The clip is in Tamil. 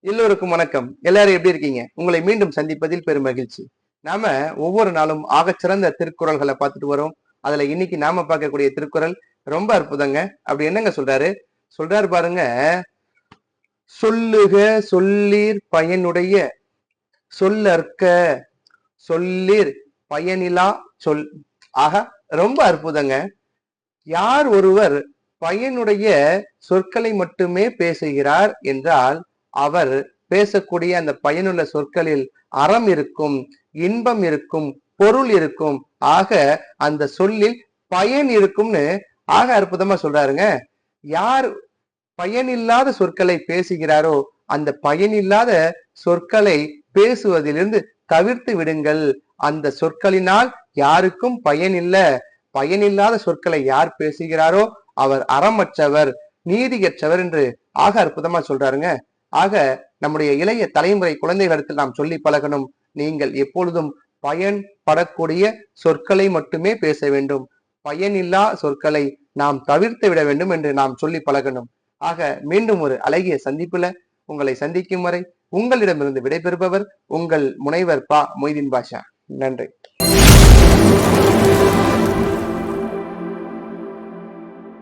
எல்லோருக்கும் வணக்கம். எல்லாரும் எப்படி இருக்கீங்க? உங்களை மீண்டும் சந்திப்பதில் பெரும் மகிழ்ச்சி. நாம ஒவ்வொரு நாளும் ஆகச்சிறந்த திருக்குறள்களை பார்த்துட்டு வரோம். அதுல இன்னைக்கு நாம பார்க்கக்கூடிய திருக்குறள் ரொம்ப அற்புதங்க. அப்படி என்னங்க சொல்றாரு? சொல்றாரு பாருங்க. சொல்லுக சொல்லீர் பயனுடைய சொல்லற்க சொல்லீர் பயனிலா சொல். ஆக ரொம்ப அற்புதங்க. யார் ஒருவர் பயனுடைய சொற்களை மட்டுமே பேசுகிறார் என்றால் அவர் பேசக்கூடிய அந்த பயனுள்ள சொற்களில் அறம் இருக்கும் இன்பம் இருக்கும் பொருள் இருக்கும். ஆக அந்த சொல்லில் பயன் இருக்கும்னு ஆக அற்புதமா சொல்றாருங்க. யார் பயனில்லாத சொற்களை பேசுகிறாரோ அந்த பயனில்லாத சொற்களை பேசுவதிலிருந்து தவிர்த்து விடுங்கள். அந்த சொற்களினால் யாருக்கும் பயன் இல்ல. பயனில்லாத சொற்களை யார் பேசுகிறாரோ அவர் அறமற்றவர் நீதியற்றவர் என்று ஆக அற்புதமா சொல்றாருங்க. ஆக நம்முடைய இளைய தலைமுறை குழந்தைகளிடத்தில் நாம் சொல்லி பழகணும். நீங்கள் எப்பொழுதும் பயன்படக்கூடிய சொற்களை மட்டுமே பேச வேண்டும். பயனில்லா சொற்களை நாம் தவிர்த்து விட வேண்டும் என்று நாம் சொல்லி பழகணும். ஆக மீண்டும் ஒரு அழகிய சந்திப்புல உங்களை சந்திக்கும் வரை உங்களிடமிருந்து விடைபெறுபவர் உங்கள் முனைவர் பா மொய்தீன் பாஷா. நன்றி.